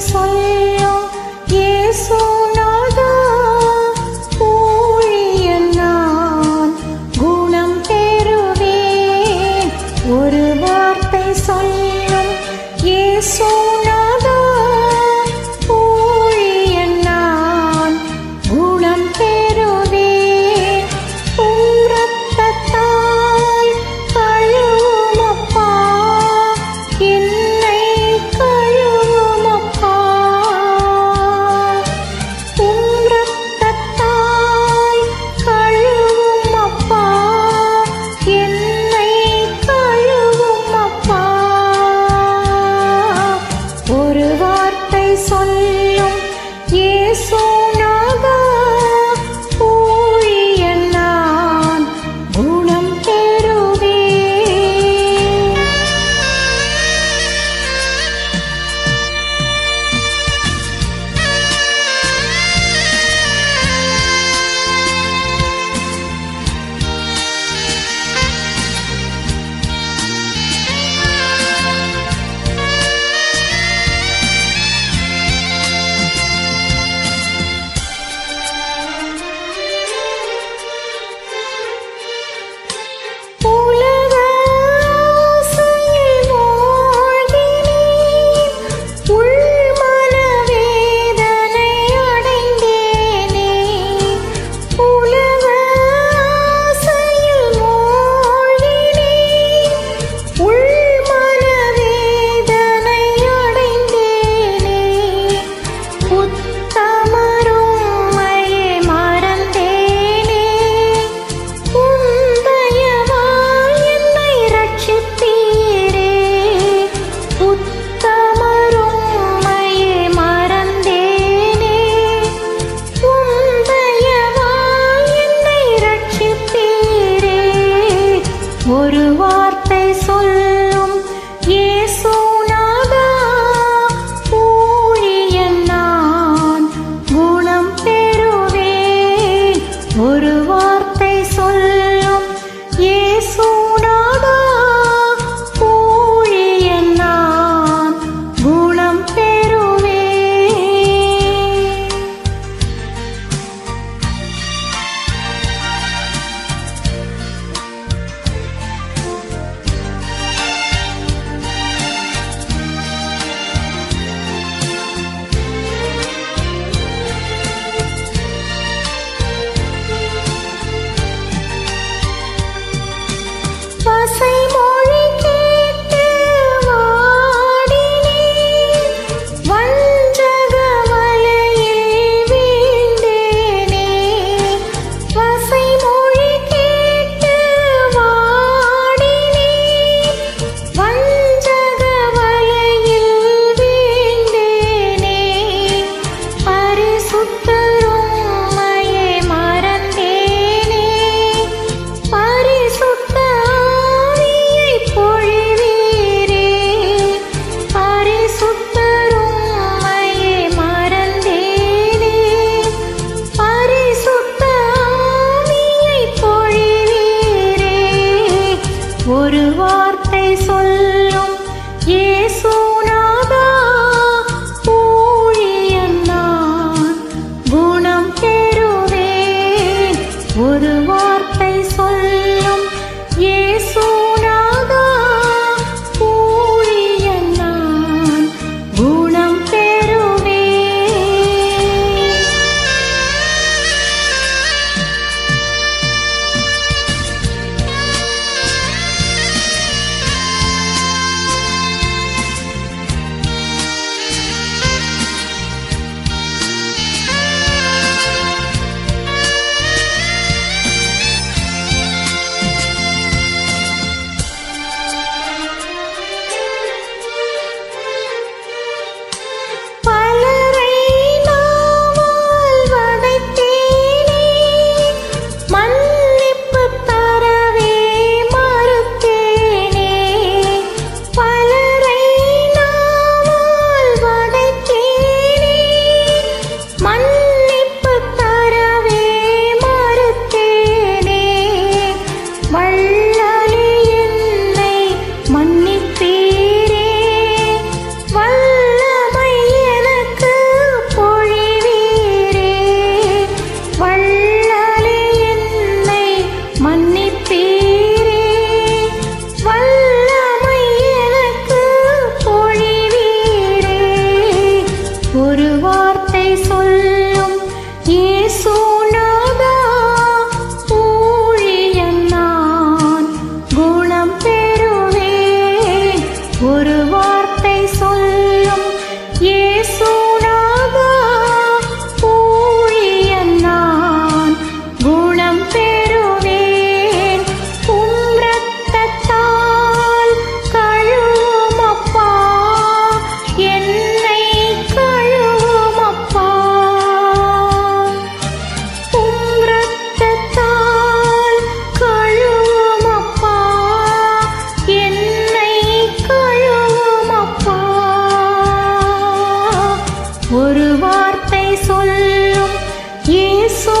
சொல்லும் ஏசுநாதா ஊழியன் நான் குணம் பெறுவேன். ஒரு வார்த்தை சொல்லும் ஏசோ ஒரு வார்த்தை சொல்லும் ஏசுநாதா ஊழியன் நான் குணம் பெறுவேன். ஒரு சொல்லும். ஏசோ